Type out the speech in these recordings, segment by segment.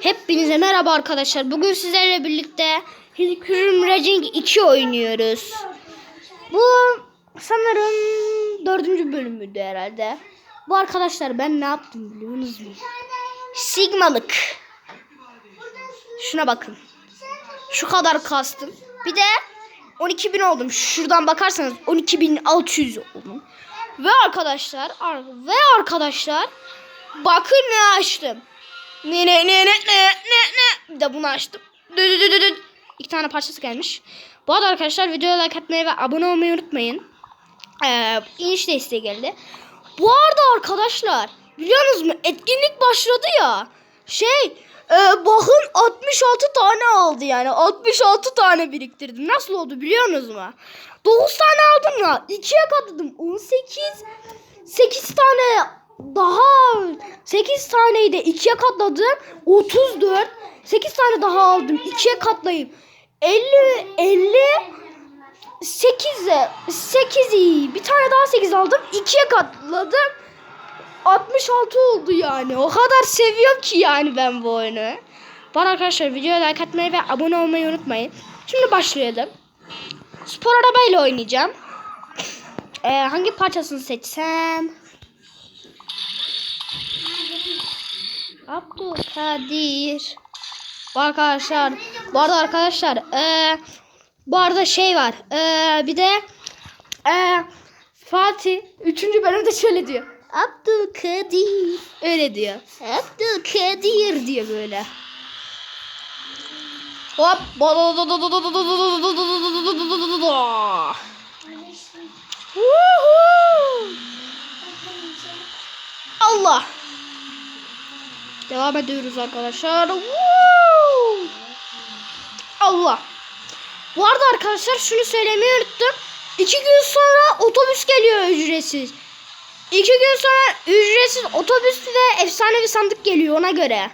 Hepinize merhaba arkadaşlar. Bugün sizlerle birlikte Hillcrim Raging 2 oynuyoruz. Bu sanırım dördüncü bölümüydü herhalde. Bu arkadaşlar ben ne yaptım biliyor musunuz? Sigmalık. Şuna bakın. Şu kadar kastım. Bir de 12.000 oldum. Şuradan bakarsanız 12.600 oldum. Ve arkadaşlar ar- ve arkadaşlar bakın ne açtım. Ne ne ne ne ne ne ne. Bir de bunu açtım. Dü dü dü dü. İki tane parçası gelmiş. Bu arada arkadaşlar videoya like atmayı ve abone olmayı unutmayın. Ee, iniş desteği geldi. Bu arada arkadaşlar biliyorsunuz mu etkinlik başladı ya. Şey e, bakın 66 tane aldı yani. 66 tane biriktirdim. Nasıl oldu biliyorsunuz mu? 9 tane aldım ya. 2'ye katladım. 18 8 tane daha 8 taneyi de 2'ye katladım. 34 8 tane daha aldım. 2'ye katlayıp 50 50 8'e 8 iyi. Bir tane daha 8 aldım. 2'ye katladım. 66 oldu yani. O kadar seviyorum ki yani ben bu oyunu. Bana arkadaşlar videoya like atmayı ve abone olmayı unutmayın. Şimdi başlayalım. Spor arabayla oynayacağım. Ee, hangi parçasını seçsem? Abdülkadir. Arkadaşlar. Bu arada arkadaşlar. Ee, bu arada şey var. Ee, bir de ee, Fatih 3. bölümde şöyle diyor. Abdülkadir. Öyle diyor. Abdülkadir diyor böyle. Hop. Allah. Devam ediyoruz arkadaşlar. Woo! Allah. Bu arada arkadaşlar şunu söylemeyi unuttum. İki gün sonra otobüs geliyor ücretsiz. İki gün sonra ücretsiz otobüs ve efsanevi sandık geliyor ona göre.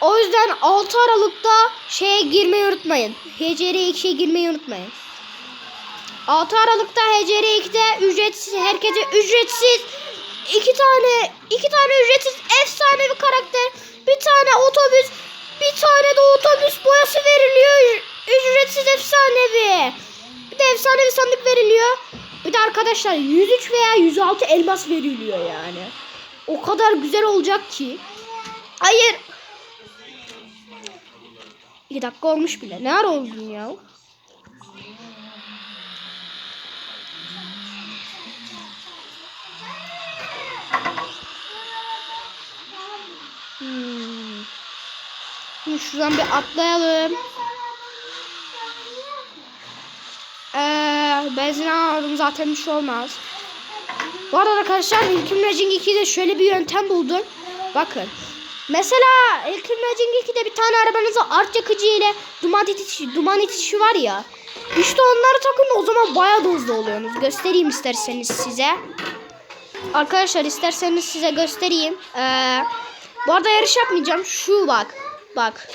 O yüzden 6 Aralık'ta şeye girmeyi unutmayın. HCR 2'ye girmeyi unutmayın. 6 Aralık'ta HCR 2'de ücretsiz herkese ücretsiz iki tane iki tane ücretsiz efsanevi karakter, bir tane otobüs, bir tane de otobüs boyası veriliyor. Ücretsiz efsanevi. Bir de efsanevi sandık veriliyor. Bir de arkadaşlar 103 veya 106 elmas veriliyor yani. O kadar güzel olacak ki. Hayır. 2 dakika olmuş bile. Ne ara oldun ya? Şuradan bir atlayalım. Ee, benzin aldım zaten bir şey olmaz. Bu arada arkadaşlar Hilkim Raging 2'de şöyle bir yöntem buldum. Bakın. Mesela Hilkim Raging 2'de bir tane arabanıza art yakıcı ile duman itişi, duman itişi var ya. İşte onları takın o zaman bayağı da hızlı oluyorsunuz. Göstereyim isterseniz size. Arkadaşlar isterseniz size göstereyim. Ee, bu arada yarış yapmayacağım. Şu bak. Bak.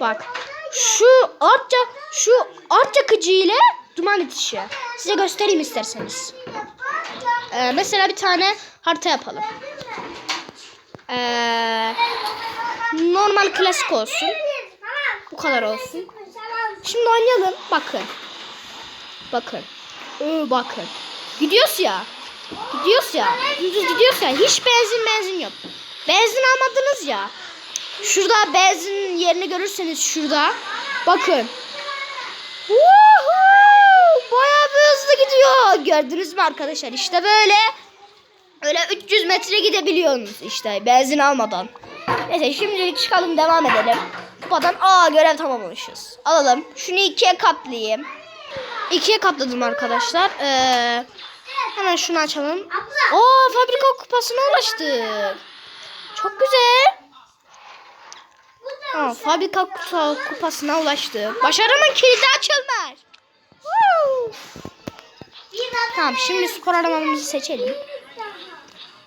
Bak. Şu art, şu art yakıcı ile duman itişi. Size göstereyim isterseniz. Ee, mesela bir tane harita yapalım. Ee, normal klasik olsun. Bu kadar olsun. Şimdi oynayalım. Bakın. Bakın. Ee, bakın. Gidiyoruz ya. Gidiyoruz ya. Düz gidiyoruz ya. Hiç benzin benzin yok. Benzin almadınız ya. Şurada benzin yerini görürseniz şurada. Bakın. Bayağı bir hızlı gidiyor. Gördünüz mü arkadaşlar? İşte böyle. Öyle 300 metre gidebiliyorsunuz işte benzin almadan. Neyse şimdi çıkalım devam edelim. Kupadan aa görev tamamlamışız. Alalım. Şunu ikiye katlayayım. İkiye katladım arkadaşlar. Ee, hemen şunu açalım. Oo fabrika kupasına ulaştık. Çok güzel. Ha, fabrika kupa, kupasına ulaştık. Başarının kilidi açılmış. Tamam şimdi spor arabamızı seçelim.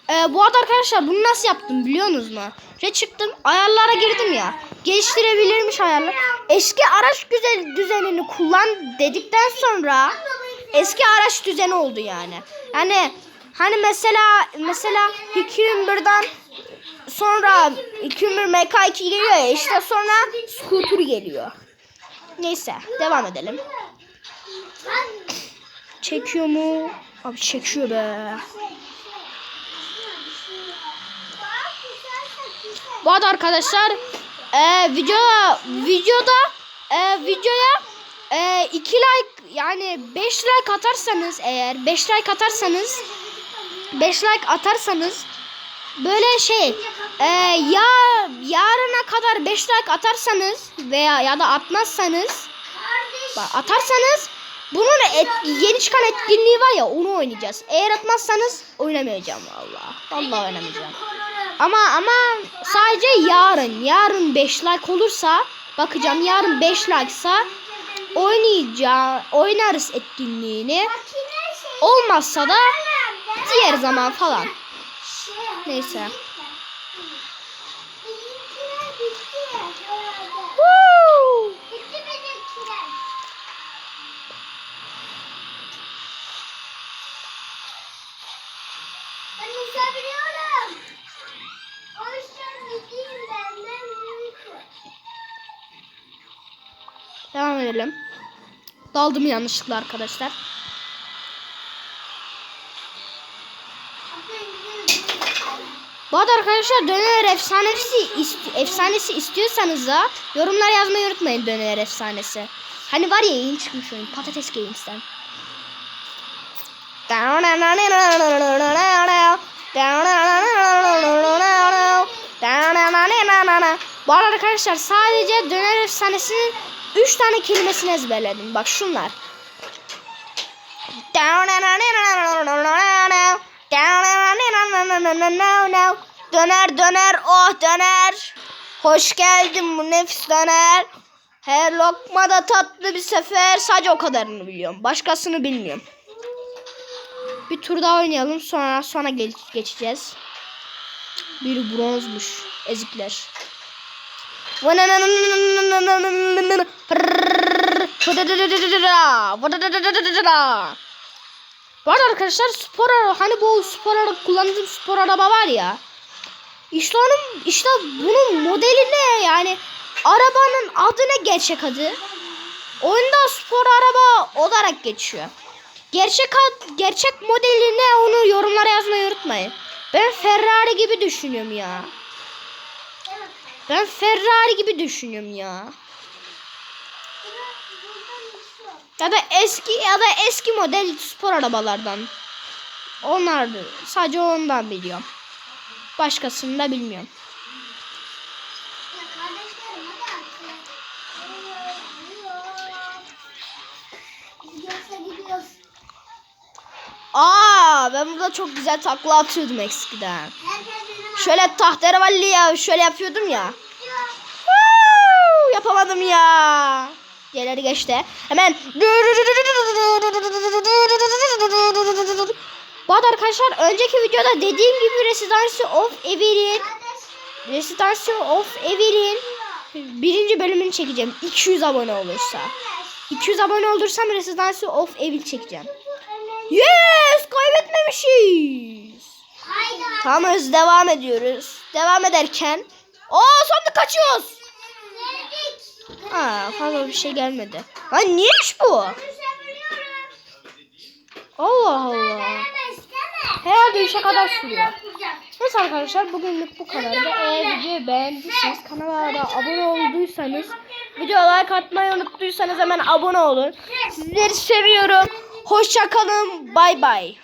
Ee, bu arada arkadaşlar bunu nasıl yaptım biliyorsunuz mu? Şey çıktım ayarlara girdim ya. Geliştirebilirmiş ayarlar. Eski araç güzel düzenini kullan dedikten sonra eski araç düzeni oldu yani. Yani hani mesela mesela 2001'den sonra Kümür MK2 geliyor ya işte sonra Scooter geliyor. Neyse devam edelim. Çekiyor mu? Abi çekiyor be. Bu arada arkadaşlar e, videoda videoda e, videoya e, 2 like yani 5 like atarsanız eğer 5 like atarsanız 5 like atarsanız böyle şey e, ya yarına kadar 5 like atarsanız veya ya da atmazsanız atarsanız bunun et, yeni çıkan etkinliği var ya onu oynayacağız. Eğer atmazsanız oynamayacağım vallahi. Vallahi oynamayacağım. Ama ama sadece yarın. Yarın 5 like olursa bakacağım yarın 5 like'sa oynayacağım. Oynarız etkinliğini. Olmazsa da diğer zaman falan. Büyük. Devam edelim. Daldım yanlışlıkla arkadaşlar. Bu arada arkadaşlar döner efsanesi ist- efsanesi istiyorsanız da yorumlar yazmayı unutmayın döner efsanesi. Hani var ya yeni çıkmış oyun Patates Games'ten. Bu arada arkadaşlar sadece döner efsanesinin 3 tane kelimesini ezberledim. Bak şunlar. Döner döner oh döner. Hoş geldin bu nefis döner. Her lokmada tatlı bir sefer. Sadece o kadarını biliyorum. Başkasını bilmiyorum. Bir tur daha oynayalım sonra sonra geç, geçeceğiz. Bir bronzmuş ezikler. Bu arkadaşlar spor araba hani bu spor araba kullandığım spor araba var ya. İşte onun işte bunun modeli ne yani arabanın adı ne gerçek adı? Oyunda spor araba olarak geçiyor. Gerçek ad, gerçek modeli ne onu yorumlara yazmayı unutmayın. Ben Ferrari gibi düşünüyorum ya. Ben Ferrari gibi düşünüyorum ya. Ya da eski ya da eski model spor arabalardan. Onlar sadece ondan biliyorum. Başkasını da bilmiyorum. Aa ben burada çok güzel takla atıyordum eskiden. Şöyle tahterevalli ya şöyle yapıyordum ya. Woo! Yapamadım ya. Diğerleri geçti. Hemen. Bu arada arkadaşlar önceki videoda dediğim gibi Residence of Evil'in Residence of Evil'in birinci bölümünü çekeceğim. 200 abone olursa. 200 abone olursam Residence of Evil çekeceğim. Yes! Kaybetmemişiz. Haydi. Tamam devam ediyoruz. Devam ederken o sonunda kaçıyoruz. Ha fazla bir şey gelmedi. Lan niyeymiş bu? Allah Allah. Herhalde işe kadar sürüyor. Neyse arkadaşlar bugünlük bu kadardı. Eğer videoyu beğendiyseniz kanala abone olduysanız videoya like atmayı unuttuysanız hemen abone olun. Sizleri seviyorum. Hoşça kalın. Bay bay.